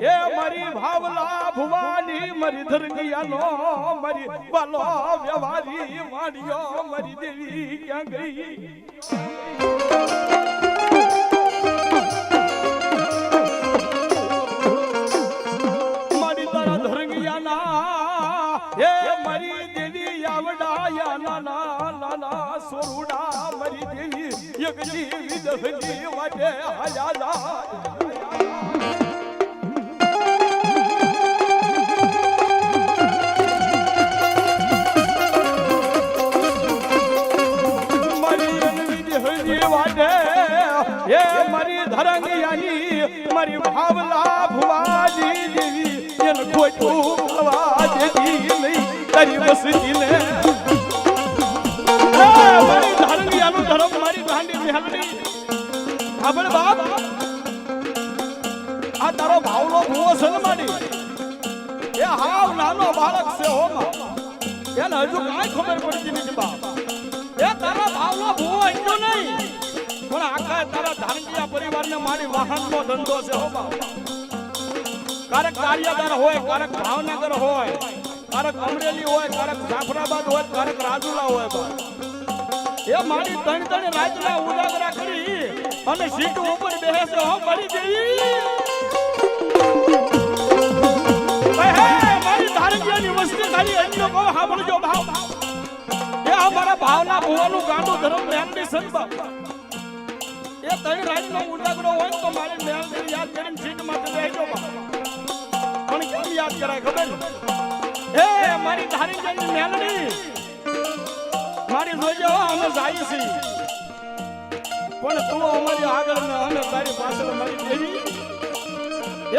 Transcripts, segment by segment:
એ મારી ભાવલા ભુવાની, મારી ધરગિયાનો, મારી વાલો વ્યવહારી વાણીઓ મારી દેવી ક્યાં ગઈ? મારી દેવી આવડાયા, નાના નાના સોરુડા મારી દેવી એક જીવી દહની વાટે હાયા જાય એ મારી ધરંગિયાની, મારી ભાવલા ભુવાજી દેવી નહીં તારી વસતીને એ આપણે બાપ, આ તારો ભાવલો ભૂવો છે એ હાવ નાનો બાળક છે હો એને હજુ કાંઈ ખબર પડતી નથી બાપ. એ તારા ભાવનો ભૂવો અંજો નહીં. પણ આખા તારા ધારકીયા પરિવારને મારી વાહનનો ધંધો છે હો બાપ. કારક કાર્યદર હોય, કારક ભાવનગર હોય, કારક અમરેલી હોય, કારક જાફરાબાદ હોય, કારક રાજુલા હોય એ મારી ત્રણ ત્રણ રાજના ઉજાગરા અને સીટ ઉપર બેસે હો મારી ગઈ મારી ધારકીયાની વસ્તી ખાલી એટલો કહો ભાવ. એ અમારા ભાવના ભુવાનું ગાંડું ધર્મ મેલની સંત એ તઈ રાતનો ઉજાગરો હોય તો મારી મેલની યાદ કરીને સીટ પણ કેમ યાદ કરાય ખબર? એ મારી ધારી મેલડી. મારી જોજો અમે જાય છીએ. પણ તું અમારી આગળ ને અમે તારી પાછળ મારી દેવી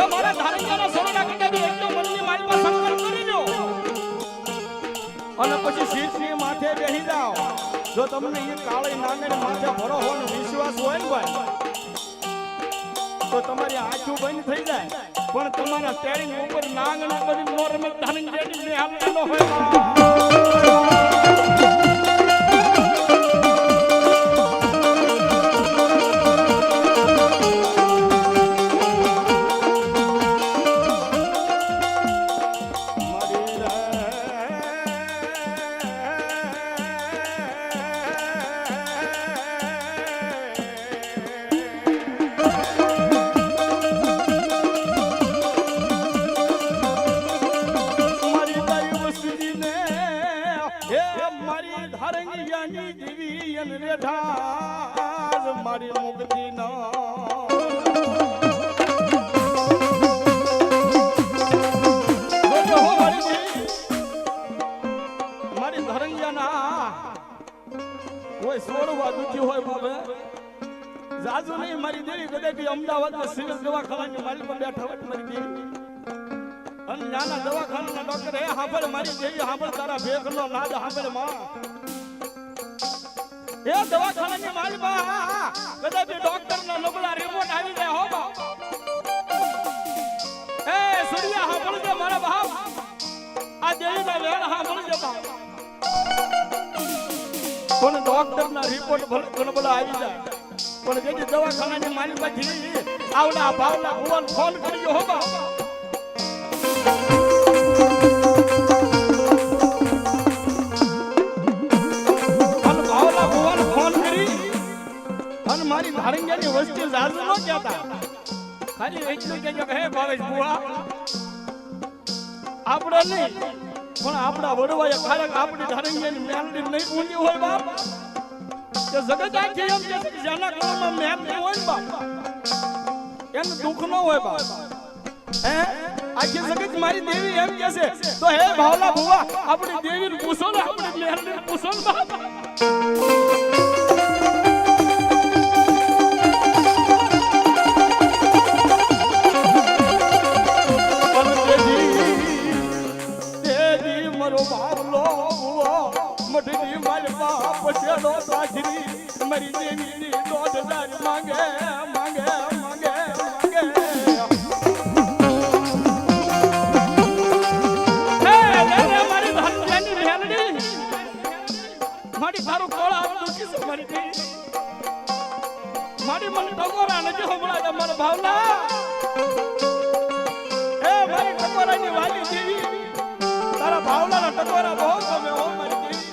એ મારા ધારંગાના સરોડા કટાવી એકદમ મનની પાસે સંકલ્પ કરી દો અને પછી શીશની માથે બેહી જાઓ. જો તમને એ કાળી નાંગણ માથે ભરો હોય વિશ્વાસ હોય ભાઈ, તો તમારી આંખો બંધ થઈ જાય. પણ તમારા સ્ટેરિંગ ઉપર કરી બધી નોર્મલ ધારણ જેડી ને હાલતો હોય ધરંગિયાના કોઈ સોળવા દુખી હોય બાબે જાજુ નહીં, મારી દેવી કદાચ અમદાવાદમાં સિવિલ દવાખાનાની પર બેઠા હોય મારી દેવી. અને નાના દવાખાનાના ડોક્ટર એ હાંભળ, મારી દેવી, હાંભળ, તારા ભેખનો નાદ હાંભળમાં. એ દવાખાનાની મારી માં કદાચ ડોક્ટરના નબળા રિપોર્ટ આવી જાય, હો બા. એ, સૂર્યા, હાંભળજો, મારા બાપ. આ દેવીના વેણ હાંભળજો બાપ પણ ડોક્ટરના રિપોર્ટ ઘણો બધો આવી જાય. પણ જેથી દવાખાનાની મારી માંથી આવડા ભાવના ભુવન ફોન કરજો હો બા. મારી ધારંગિયાની વસ્તી ઝાઝુ ન કહેતા. ખાલી એટલું કે, હે ભાવેશ બુઆ આપણે નહીં પણ આપણા વડવાએ ખારક આપણી ધારંગિયાની મેલડી નહીં ઊંડી હોય બાપ. કે જગત આખી એમ કે છે જેના કામમાં મેલડી હોય બાપ, એને દુઃખ ન હોય બાપ. હે? આખી જગત મારી દેવી એમ કે છે. તો હે ભાવલા ભુવા, આપણી દેવીને પૂછો ને, આપણી મેલડીને પૂછો ને બાપ. મારી તારું કોળા દુખી છે મારી દેવી મારી મને ટકોરા નથી હમણાં મારા ભાવના. ટકોરાની વાલી દેવી, તારા ભાવલાના ટકોરા બહુ ગમે હો મારી દેવી.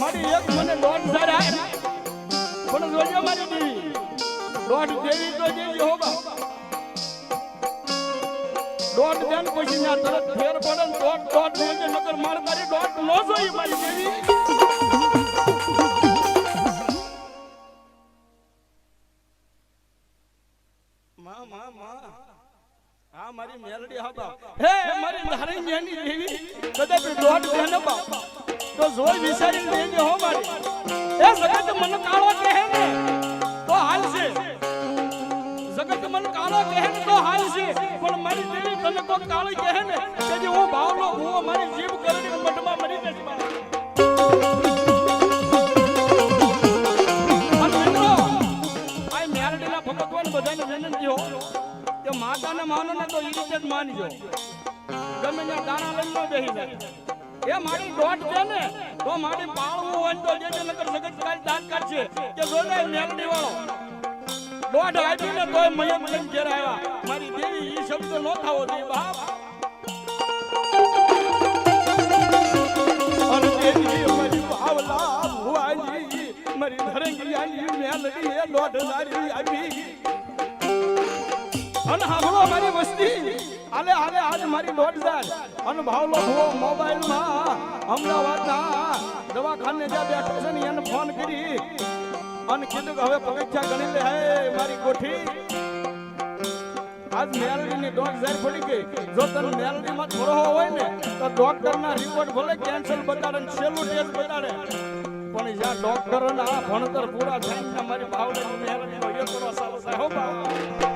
મારી એક મને દોઢ હજાર પણ જોજો મારી દેવી. દોઢ દેવી તો દેવી હો બા. દોઢ બેન પછી ના તરત ફેર પડે દોઢ દોઢ દેજે નકર માર તારી દોઢ નો જોઈ મારી દેવી. માં માં માં. હા મારી મેલડી હા હે મારી ધારણિયાની દેવી. કદાચ દોઢ બેન બા. તો જોઈ વિચારીને દેજે હો મારી. એ સગત મન કાળો કહે ને તો હાલ છે જગત મન કાળો કહે તો હાલ છે. પણ મારી દેવી તને કોઈ કાળી કહે ને કે જે હું ભાવલો હું મારી જીભ કરીને મઠમાં મરી આ મેરડીના ભગવાન બધાને વિનંતી હો, કે માતાને માનો ને તો એ રીતે જ માનજો. ગમે ત્યાં દાણા લઈને બેસી જાય એ મારી દોટ છે ને, તો મારી પાળવું હોય તો જે નગર જગત કાલ દાન કરશે કે જોડે મેલડી વાળો દોઢ આપી ને તોય મયમ લઈને ઘેર આવ્યા? મારી દેવી ઈ શબ્દ નો થાવો દે બાપ. અને દેવી મારી ભાવલા ભુવાજી મારી ધરંગિયાની મેલડી એ દોઢ લારી આપી. અને હાલો મારી વસ્તી આલે આલે આજ દવાખાને જ્યાં બેઠો છે ને એને ફોન કરી અને કીધું કે હવે પગથિયા ગણી લે. હે મારી કોઠી. આજ મેલડીની ડોટ હજાર પડી ગઈ. જો તને મેલડીમાં થોડો હોય ને, તો ડોક્ટરના રિપોર્ટ ભલે કેન્સર બતાડે ને છેલ્લું ટેસ્ટ બતાડે. પણ જ્યાં ડોક્ટરોના ભણતર પૂરા થાય ને મારી ભાવનાની મેલડીનો એ કરો સારો થાય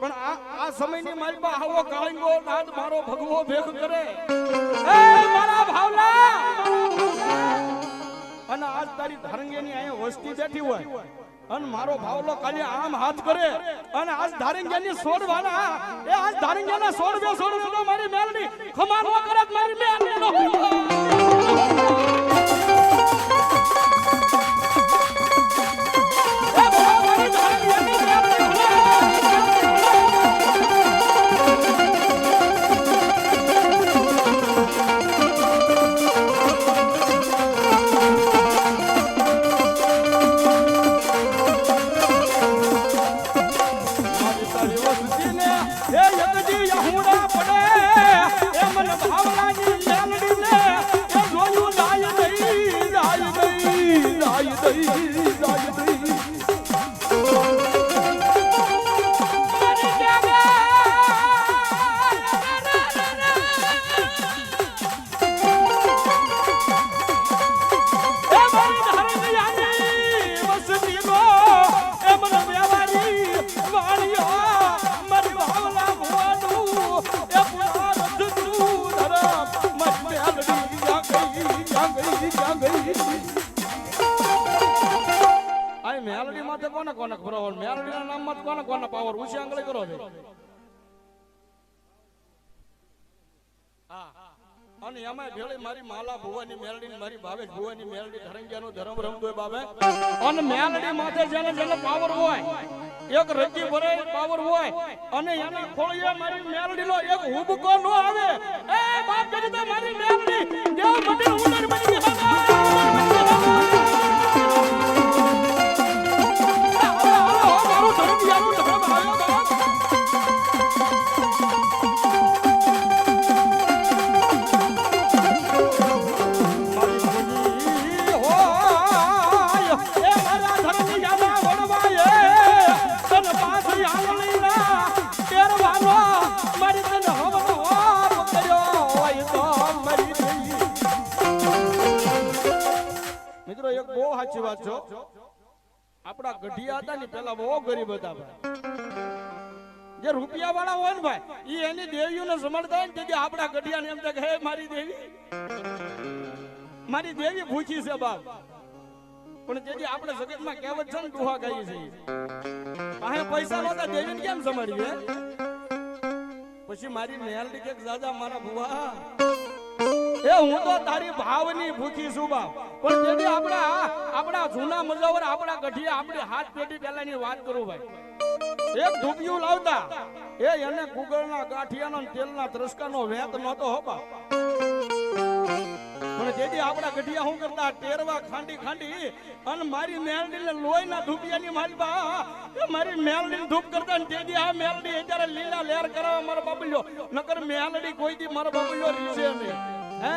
પણ આ આ સમયની મારી પાસે આવો કાળીંગો નાદ મારો ભગવો ભેગ કરે. એ મારા ભાવલા અને આજ તારી ધારંગેની અહીંયા વસ્તી બેઠી હોય. અને મારો ભાવલો ખાલી આમ હાથ કરે. અને આજ ધારંગેની સોડવાના એ આજ ધારંગેના સોડવે સોડવે મારી મેલની ખમાન ન કરે તો મારી મેલડી કોને કોને ખબર હોય. મેલડી ના નામ કોને કોને પાવર. ઉછી આંગળી કરો છે. અને એમાં ભેળી મારી માલા ભુવાની મેલડી મારી ભાવેશ ભુવાની મેલડી ધરંગિયાનો ધરમ રમતો બાબે. અને મેલડી માથે જેને જેને પાવર હોય, એક રજી ભરે પાવર હોય, અને એને ખોળીએ મારી મેલડી નો એક હુબકો નો આવે. એ બાપ જગત મારી મેલડી દેવ મટી ઉંદર બની ગઢિયા હતા ને પેલા બહુ ગરીબ હતા ભાઈ. જે રૂપિયા વાળા હોય ને ભાઈ એની દેવીઓને સમજતા હોય ને તેથી આપણા ગઢિયાને એમ થાય મારી દેવી મારી દેવી ભૂખી છે બાપ. પણ તેથી આપણે જગતમાં કહેવત છે ને, દુહા ગાઈએ છે પાસે પૈસા નહોતા, દેવીને કેમ સમજવી પછી મારી મેલડી કે દાદા મારા ભુવા. એ હું તો તારી ભાવની ભૂખી છું બાપ. પણ તેથી આપણા આપણા જૂના મજાવર આપણા ગઢિયા, આપણી હાથ પેટી પહેલાની વાત કરું ભાઈ. એક ધૂપિયું લાવતા. એ એને કુગળના ગાંઠિયાનો તેલના ત્રસ્કાનો વેત નહોતો હો બાપ. પણ તેથી આપણા ગઢિયા શું કરતા? ટેરવા ખાંડી ખાંડી અને મારી મેલડીને લોહીના ધૂપિયાની મારી બા મારી મેલડીને ધૂપ કરતા ને તેથી આ મેલડી અત્યારે લીલા લેર કરાવવા મારો બાબલ્યો નકર મેલડી કોઈ દી મારો બાબલ્યો રીસે નહીં. હે?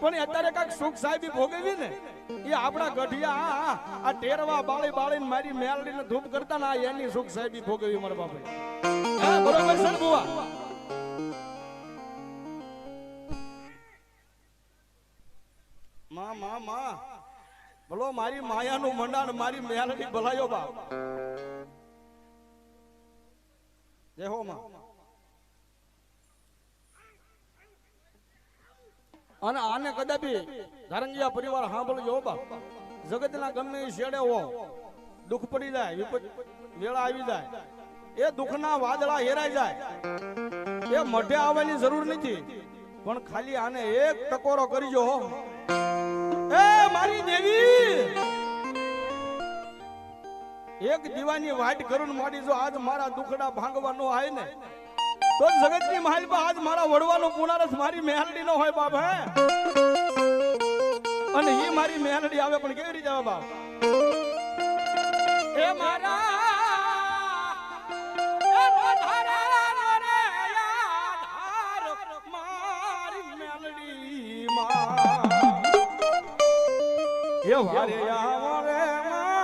પણ અત્યારે કાંઈક સુખ સાહેબી ભોગવી ને, એ આપણા ગઢિયા આ- ટેરવા બાળી બાળીને મારી મેલડીને ધૂપ કરતા ને એની સુખ સાહેબી ભોગવી મારા બાપા. બરોબર છે બુવા? માં માં માં બોલો મારી માયાનું મંડાણ, મારી મેલડી ભલાયો બાપ. જય હો, માં. અને આને કદાપી ધારંગિયા પરિવાર સાંભળજો બાપ. જગતના ગમે છેડે હો. દુઃખ પડી જાય, વિપત વેળા આવી જાય. એ દુઃખના વાદળા હેરાઈ જાય. એ મઢે આવવાની જરૂર નથી. પણ ખાલી આને એક ટકોરો કરજો હો. એ મારી દેવી! એક દીવાની વાટ કરું મોડી જો આજ મારા દુખડા ભાંગવાનો આય ને. તો જગતની મહાલ પર આજ મારા વડવાનો પુનારસ મારી મેહલડી નો હોય બાપ હે? અને એ મારી મેહલડી આવે પણ કેવી રીતે આવે બાપ? એ મારા એ વારે આવો રે માં.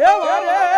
એ વારે